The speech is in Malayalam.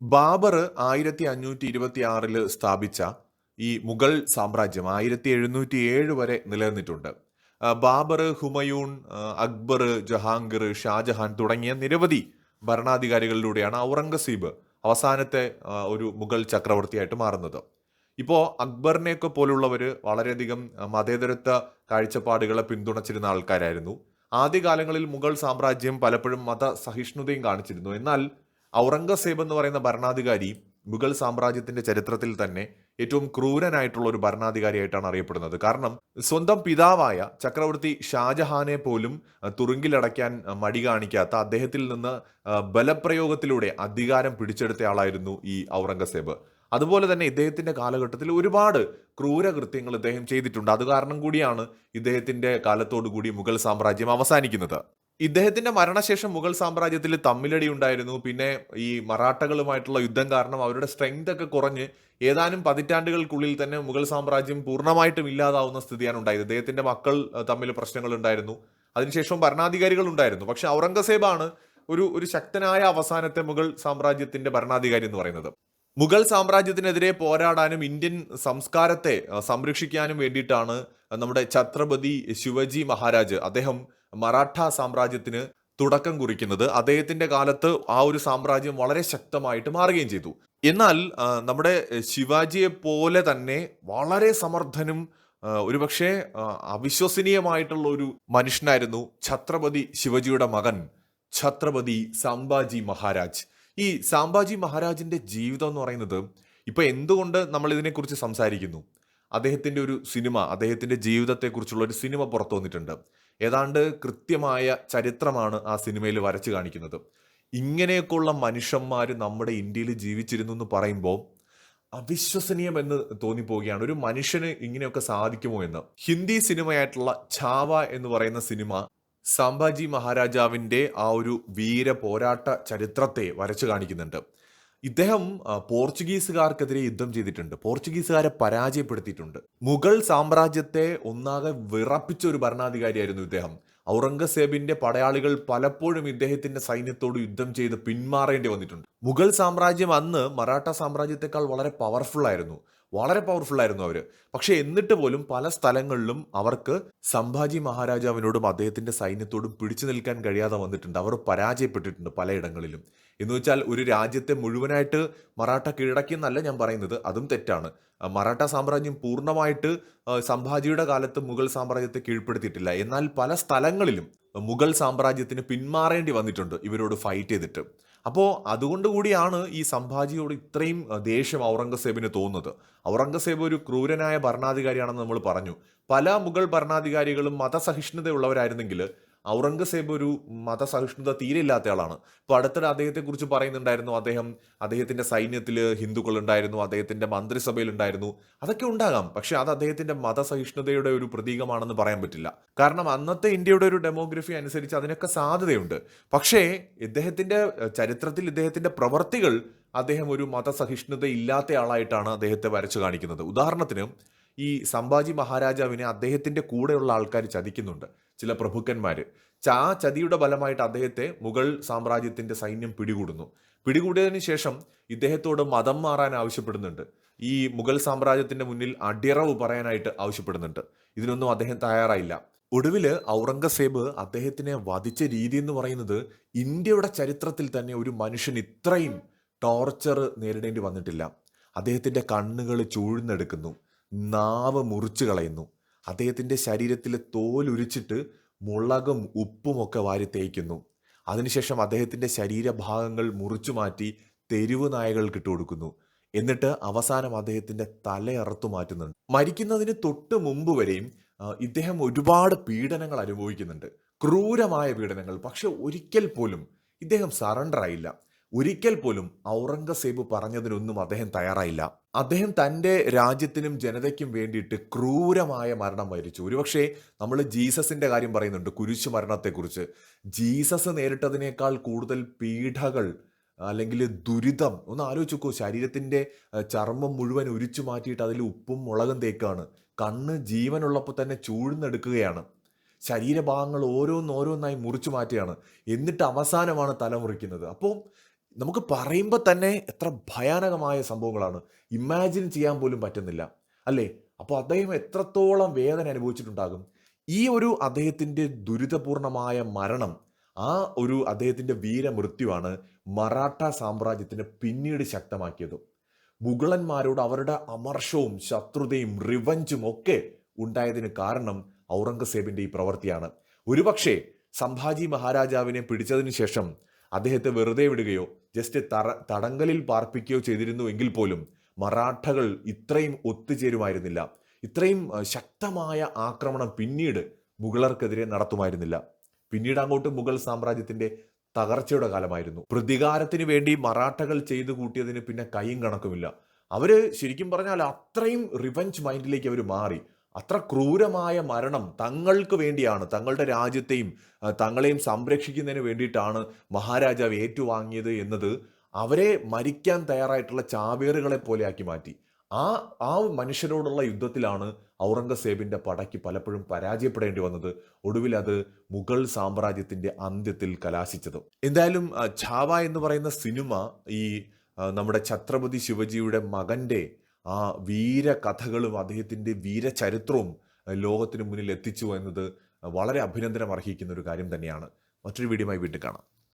ബാബർ ആയിരത്തി അഞ്ഞൂറ്റി ഇരുപത്തി ആറിൽ സ്ഥാപിച്ച ഈ മുഗൾ സാമ്രാജ്യം ആയിരത്തി എഴുന്നൂറ്റി ഏഴ് വരെ നിലനിന്നിട്ടുണ്ട്. ബാബർ ഹുമയൂൺ അക്ബർ ജഹാംഗീർ ഷാജഹാൻ തുടങ്ങിയ നിരവധി ഭരണാധികാരികളിലൂടെയാണ് ഔറംഗസീബ് അവസാനത്തെ ഒരു മുഗൾ ചക്രവർത്തിയായിട്ട് മാറുന്നത്. ഇപ്പോൾ അക്ബറിനെയൊക്കെ പോലുള്ളവർ വളരെയധികം മതേതരത്വ കാഴ്ചപ്പാടുകളെ പിന്തുണച്ചിരുന്ന ആൾക്കാരായിരുന്നു. ആദ്യകാലങ്ങളിൽ മുഗൾ സാമ്രാജ്യം പലപ്പോഴും മത സഹിഷ്ണുതയും കാണിച്ചിരുന്നു. എന്നാൽ ഔറംഗസേബ് എന്ന് പറയുന്ന ഭരണാധികാരി മുഗൾ സാമ്രാജ്യത്തിന്റെ ചരിത്രത്തിൽ തന്നെ ഏറ്റവും ക്രൂരനായിട്ടുള്ള ഒരു ഭരണാധികാരിയായിട്ടാണ് അറിയപ്പെടുന്നത്. കാരണം സ്വന്തം പിതാവായ ചക്രവർത്തി ഷാജഹാനെ പോലും തുറുങ്കിലടയ്ക്കാൻ മടി കാണിക്കാത്ത അദ്ദേഹത്തിൽ നിന്ന് ബലപ്രയോഗത്തിലൂടെ അധികാരം പിടിച്ചെടുത്ത ആളായിരുന്നു ഈ ഔറംഗസേബ്. അതുപോലെ തന്നെ ഇദ്ദേഹത്തിന്റെ കാലഘട്ടത്തിൽ ഒരുപാട് ക്രൂരകൃത്യങ്ങൾ ഇദ്ദേഹം ചെയ്തിട്ടുണ്ട്. അത് കാരണം കൂടിയാണ് ഇദ്ദേഹത്തിന്റെ കാലത്തോടു കൂടി മുഗൾ സാമ്രാജ്യം അവസാനിക്കുന്നത്. ഇദ്ദേഹത്തിന്റെ മരണശേഷം മുഗൾ സാമ്രാജ്യത്തിൽ തമ്മിലടി ഉണ്ടായിരുന്നു. പിന്നെ ഈ മറാഠകളുമായിട്ടുള്ള യുദ്ധം കാരണം അവരുടെ സ്ട്രെങ്ത് ഒക്കെ കുറഞ്ഞ് ഏതാനും പതിറ്റാണ്ടുകൾക്കുള്ളിൽ തന്നെ മുഗൾ സാമ്രാജ്യം പൂർണമായിട്ടും ഇല്ലാതാവുന്ന സ്ഥിതിയാണ് ഉണ്ടായത്. ഇദ്ദേഹത്തിന്റെ മക്കൾ തമ്മിൽ പ്രശ്നങ്ങൾ ഉണ്ടായിരുന്നു. അതിനുശേഷം ഭരണാധികാരികൾ ഉണ്ടായിരുന്നു. പക്ഷെ ഔറംഗസേബാണ് ഒരു ഒരു ശക്തനായ അവസാനത്തെ മുഗൾ സാമ്രാജ്യത്തിന്റെ ഭരണാധികാരി എന്ന് പറയുന്നത്. മുഗൾ സാമ്രാജ്യത്തിനെതിരെ പോരാടാനും ഇന്ത്യൻ സംസ്കാരത്തെ സംരക്ഷിക്കാനും വേണ്ടിയിട്ടാണ് നമ്മുടെ ഛത്രപതി ശിവജി മഹാരാജ് അദ്ദേഹം മറാഠ സാമ്രാജ്യത്തിന് തുടക്കം കുറിക്കുന്നത് അദ്ദേഹത്തിന്റെ കാലത്ത് ആ ഒരു സാമ്രാജ്യം വളരെ ശക്തമായിട്ട് മാറുകയും ചെയ്തു. എന്നാൽ നമ്മുടെ ശിവാജിയെ പോലെ തന്നെ വളരെ സമർത്ഥനും ഒരുപക്ഷെ അവിശ്വസനീയമായിട്ടുള്ള ഒരു മനുഷ്യനായിരുന്നു ഛത്രപതി ശിവജിയുടെ മകൻ ഛത്രപതി സാംബാജി മഹാരാജ്. ഈ സാംബാജി മഹാരാജിന്റെ ജീവിതം എന്ന് പറയുന്നത് ഇപ്പൊ എന്തുകൊണ്ട് നമ്മൾ ഇതിനെക്കുറിച്ച് സംസാരിക്കുന്നു? അദ്ദേഹത്തിന്റെ ഒരു സിനിമ അദ്ദേഹത്തിന്റെ ജീവിതത്തെക്കുറിച്ചുള്ള ഒരു സിനിമ പുറത്തു വന്നിട്ടുണ്ട്. ഏതാണ്ട് കൃത്യമായ ചരിത്രമാണ് ആ സിനിമയിൽ വരച്ചു കാണിക്കുന്നത്. ഇങ്ങനെയൊക്കെയുള്ള മനുഷ്യന്മാർ നമ്മുടെ ഇന്ത്യയിൽ ജീവിച്ചിരുന്നു എന്ന് പറയുമ്പോൾ അവിശ്വസനീയം എന്ന് തോന്നിപ്പോവുകയാണ്. ഒരു മനുഷ്യന് ഇങ്ങനെയൊക്കെ സാധിക്കുമോ എന്ന്? ഹിന്ദി സിനിമയായിട്ടുള്ള ഛാവ എന്ന് പറയുന്ന സിനിമ സാംബാജി മഹാരാജാവിന്റെ ആ ഒരു വീര പോരാട്ട ചരിത്രത്തെ വരച്ചു കാണിക്കുന്നുണ്ട്. ഇദ്ദേഹം പോർച്ചുഗീസുകാർക്കെതിരെ യുദ്ധം ചെയ്തിട്ടുണ്ട്. പോർച്ചുഗീസുകാരെ പരാജയപ്പെടുത്തിയിട്ടുണ്ട്. മുഗൾ സാമ്രാജ്യത്തെ ഒന്നാകെ വിറപ്പിച്ച ഒരു ഭരണാധികാരിയായിരുന്നു ഇദ്ദേഹം. ഔറംഗസേബിന്റെ പടയാളികൾ പലപ്പോഴും ഇദ്ദേഹത്തിന്റെ സൈന്യത്തോട് യുദ്ധം ചെയ്ത് പിന്മാറേണ്ടി വന്നിട്ടുണ്ട്. മുഗൾ സാമ്രാജ്യം അന്ന് മറാഠ സാമ്രാജ്യത്തെക്കാൾ വളരെ പവർഫുൾ ആയിരുന്നു. വളരെ പവർഫുൾ ആയിരുന്നു അവർ പക്ഷെ എന്നിട്ട് പോലും പല സ്ഥലങ്ങളിലും അവർക്ക് സംഭാജി മഹാരാജാവിനോടും അദ്ദേഹത്തിന്റെ സൈന്യത്തോടും പിടിച്ചു നിൽക്കാൻ കഴിയാതെ വന്നിട്ടുണ്ട്. അവർ പരാജയപ്പെട്ടിട്ടുണ്ട് പലയിടങ്ങളിലും. എന്ന് വെച്ചാൽ ഒരു രാജ്യത്തെ മുഴുവനായിട്ട് മറാഠ കീഴടക്കി എന്നല്ല ഞാൻ പറയുന്നത്. അതും തെറ്റാണ്. മറാഠ സാമ്രാജ്യം പൂർണമായിട്ട് സംഭാജിയുടെ കാലത്ത് മുഗൾ സാമ്രാജ്യത്തെ കീഴ്പ്പെടുത്തിയിട്ടില്ല. എന്നാൽ പല സ്ഥലങ്ങളിലും മുഗൾ സാമ്രാജ്യത്തിന് പിന്മാറേണ്ടി വന്നിട്ടുണ്ട് ഇവരോട് ഫൈറ്റ് ചെയ്തിട്ട്. അപ്പോൾ അതുകൊണ്ട് കൂടിയാണ് ഈ സംഭാജിയോട് ഇത്രയും ദേഷ്യം ഔറംഗസേബിന് തോന്നുന്നത്. ഔറംഗസേബ് ഒരു ക്രൂരനായ ഭരണാധികാരിയാണെന്ന് നമ്മൾ പറഞ്ഞു. പല മുഗൾ ഭരണാധികാരികളും മതസഹിഷ്ണുതയുള്ളവരായിരുന്നെങ്കിൽ ഔറംഗസേബ് ഒരു മതസഹിഷ്ണുത തീരെ ഇല്ലാത്ത ആളാണ് ഇപ്പോൾ അടുത്തിടെ അദ്ദേഹത്തെക്കുറിച്ച് പറയുന്നുണ്ടായിരുന്നു. അദ്ദേഹം അദ്ദേഹത്തിന്റെ സൈന്യത്തിൽ ഹിന്ദുക്കൾ ഉണ്ടായിരുന്നു അദ്ദേഹത്തിന്റെ മന്ത്രിസഭയിൽ ഉണ്ടായിരുന്നു അതൊക്കെ ഉണ്ടാകാം. പക്ഷെ അത് അദ്ദേഹത്തിന്റെ മതസഹിഷ്ണുതയുടെ ഒരു പ്രതീകമാണെന്ന് പറയാൻ പറ്റില്ല. കാരണം അന്നത്തെ ഇന്ത്യയുടെ ഒരു ഡെമോഗ്രഫി അനുസരിച്ച് അതിനൊക്കെ സാധ്യതയുണ്ട്. പക്ഷേ ഇദ്ദേഹത്തിന്റെ ചരിത്രത്തിൽ ഇദ്ദേഹത്തിന്റെ പ്രവർത്തികൾ അദ്ദേഹം ഒരു മതസഹിഷ്ണുത ഇല്ലാത്ത ആളായിട്ടാണ് അദ്ദേഹത്തെ വരച്ചു കാണിക്കുന്നത്. ഉദാഹരണത്തിന് ഈ സംഭാജി മഹാരാജാവിനെ അദ്ദേഹത്തിന്റെ കൂടെയുള്ള ആൾക്കാർ ചതിക്കുന്നുണ്ട്. ചില പ്രഭുക്കന്മാർ ചാ ചതിയുടെ ഫലമായിട്ട് അദ്ദേഹത്തെ മുഗൾ സാമ്രാജ്യത്തിന്റെ സൈന്യം പിടികൂടുന്നു. പിടികൂടിയതിനു ശേഷം ഇദ്ദേഹത്തോട് മതം മാറാൻ ആവശ്യപ്പെടുന്നുണ്ട്. ഈ മുഗൾ സാമ്രാജ്യത്തിന്റെ മുന്നിൽ അടിയറവ് പറയാനായിട്ട് ആവശ്യപ്പെടുന്നുണ്ട്. ഇതിനൊന്നും അദ്ദേഹം തയ്യാറായില്ല. ഒടുവിൽ ഔറംഗസേബ് അദ്ദേഹത്തിനെ വധിച്ച രീതി എന്ന് പറയുന്നത് ഇന്ത്യയുടെ ചരിത്രത്തിൽ തന്നെ ഒരു മനുഷ്യൻ ഇത്രയും ടോർച്ചർ നേരിടേണ്ടി വന്നിട്ടില്ല. അദ്ദേഹത്തിന്റെ കണ്ണുകൾ ചൂഴ്ന്നെടുക്കുന്നു. നാവ് മുറിച്ചു കളയുന്നു. അദ്ദേഹത്തിന്റെ ശരീരത്തിലെ തോലുരിച്ചിട്ട് മുളകും ഉപ്പുമൊക്കെ വാരി തേക്കുന്നു അതിനുശേഷം അദ്ദേഹത്തിന്റെ ശരീരഭാഗങ്ങൾ മുറിച്ചു മാറ്റി തെരുവ് നായകൾക്ക് ഇട്ടുകൊടുക്കുന്നു എന്നിട്ട് അവസാനം അദ്ദേഹത്തിന്റെ തലയറുത്തു മാറ്റുന്നുണ്ട്. മരിക്കുന്നതിന് തൊട്ട് മുമ്പ് വരെയും ഇദ്ദേഹം ഒരുപാട് പീഡനങ്ങൾ അനുഭവിക്കുന്നുണ്ട്. ക്രൂരമായ പീഡനങ്ങൾ. പക്ഷെ ഒരിക്കൽ പോലും ഇദ്ദേഹം സറണ്ടർ ആയില്ല. ഒരിക്കൽ പോലും ഔറംഗസേബ് പറഞ്ഞതിനൊന്നും അദ്ദേഹം തയ്യാറായില്ല. അദ്ദേഹം തന്റെ രാജ്യത്തിനും ജനതയ്ക്കും വേണ്ടിയിട്ട് ക്രൂരമായ മരണം വരിച്ചു. ഒരുപക്ഷെ നമ്മൾ ജീസസിന്റെ കാര്യം പറയുന്നുണ്ട് കുരിശു മരണത്തെക്കുറിച്ച് ജീസസ് നേരിട്ടതിനേക്കാൾ കൂടുതൽ പീഡകൾ അല്ലെങ്കിൽ ദുരിതം ഒന്ന് ആലോചിച്ച് നോക്കൂ ശരീരത്തിന്റെ ചർമ്മം മുഴുവൻ ഉരിച്ചു മാറ്റിയിട്ട് അതിൽ ഉപ്പും മുളകും തേക്കാണ്. കണ്ണ് ജീവനുള്ളപ്പോൾ തന്നെ ചൂഴ്ന്നെടുക്കുകയാണ്. ശരീരഭാഗങ്ങൾ ഓരോന്നോരോന്നായി മുറിച്ചു മാറ്റുകയാണ്. എന്നിട്ട് അവസാനമാണ് തല മുറിക്കുന്നത് അപ്പോൾ നമുക്ക് പറയുമ്പോൾ തന്നെ എത്ര ഭയാനകമായ സംഭവങ്ങളാണ്. ഇമാജിൻ ചെയ്യാൻ പോലും പറ്റുന്നില്ല. അല്ലേ? അപ്പോൾ അദ്ദേഹം എത്രത്തോളം വേദന അനുഭവിച്ചിട്ടുണ്ടാകും? ഈ ഒരു അദ്ദേഹത്തിന്റെ ദുരിതപൂർണമായ മരണം ആ ഒരു അദ്ദേഹത്തിന്റെ വീരമൃത്യുവാണ് മറാഠ സാമ്രാജ്യത്തിനെ പിന്നീട് ശക്തമാക്കിയത്. മുഗളന്മാരോട് അവരുടെ അമർഷവും ശത്രുതയും റിവഞ്ചും ഒക്കെ ഉണ്ടായതിന് കാരണം ഔറംഗസേബിന്റെ ഈ പ്രവൃത്തിയാണ്. ഒരുപക്ഷെ സംഭാജി മഹാരാജാവിനെ പിടിച്ചതിന് ശേഷം അദ്ദേഹത്തെ വെറുതെ വിടുകയോ ജസ്റ്റ് തറ തടങ്കലിൽ പാർപ്പിക്കുകയോ ചെയ്തിരുന്നു എങ്കിൽ പോലും മറാഠകൾ ഇത്രയും ഒത്തുചേരുമായിരുന്നില്ല. ഇത്രയും ശക്തമായ ആക്രമണം പിന്നീട് മുഗളർക്കെതിരെ നടത്തുമായിരുന്നില്ല. പിന്നീട് അങ്ങോട്ട് മുഗൾ സാമ്രാജ്യത്തിന്റെ തകർച്ചയുടെ കാലമായിരുന്നു. പ്രതികാരത്തിന് വേണ്ടി മറാഠകൾ ചെയ്തു കൂട്ടിയതിന് പിന്നെ കൈയും കണക്കുമില്ല. അവർ ശരിക്കും പറഞ്ഞാൽ അത്രയും റിവഞ്ച് മൈൻഡിലേക്ക് അവർ മാറി. അത്ര ക്രൂരമായ മരണം തങ്ങൾക്ക് വേണ്ടിയാണ്. തങ്ങളുടെ രാജ്യത്തെയും തങ്ങളെയും സംരക്ഷിക്കുന്നതിന് വേണ്ടിയിട്ടാണ് മഹാരാജാവ് ഏറ്റുവാങ്ങിയത് എന്നത് അവരെ മരിക്കാൻ തയ്യാറായിട്ടുള്ള ചാവേറുകളെ പോലെയാക്കി മാറ്റി. ആ ആ മനുഷ്യരോടുള്ള യുദ്ധത്തിലാണ് ഔറംഗസേബിന്റെ പടയ്ക്ക് പലപ്പോഴും പരാജയപ്പെടേണ്ടി വന്നത്. ഒടുവിൽ അത് മുഗൾ സാമ്രാജ്യത്തിന്റെ അന്ത്യത്തിൽ കലാശിച്ചത്. എന്തായാലും ഛാവ എന്ന് പറയുന്ന സിനിമ ഈ നമ്മുടെ ഛത്രപതി ശിവജിയുടെ മകന്റെ ആ വീരകഥകളും അദ്ദേഹത്തിന്റെ വീരചരിത്രവും ലോകത്തിന് മുന്നിൽ എത്തിച്ചു എന്നത് വളരെ അഭിനന്ദനം അർഹിക്കുന്ന ഒരു കാര്യം തന്നെയാണ്. മറ്റൊരു വീഡിയോയുമായി വീണ്ടും കാണാം.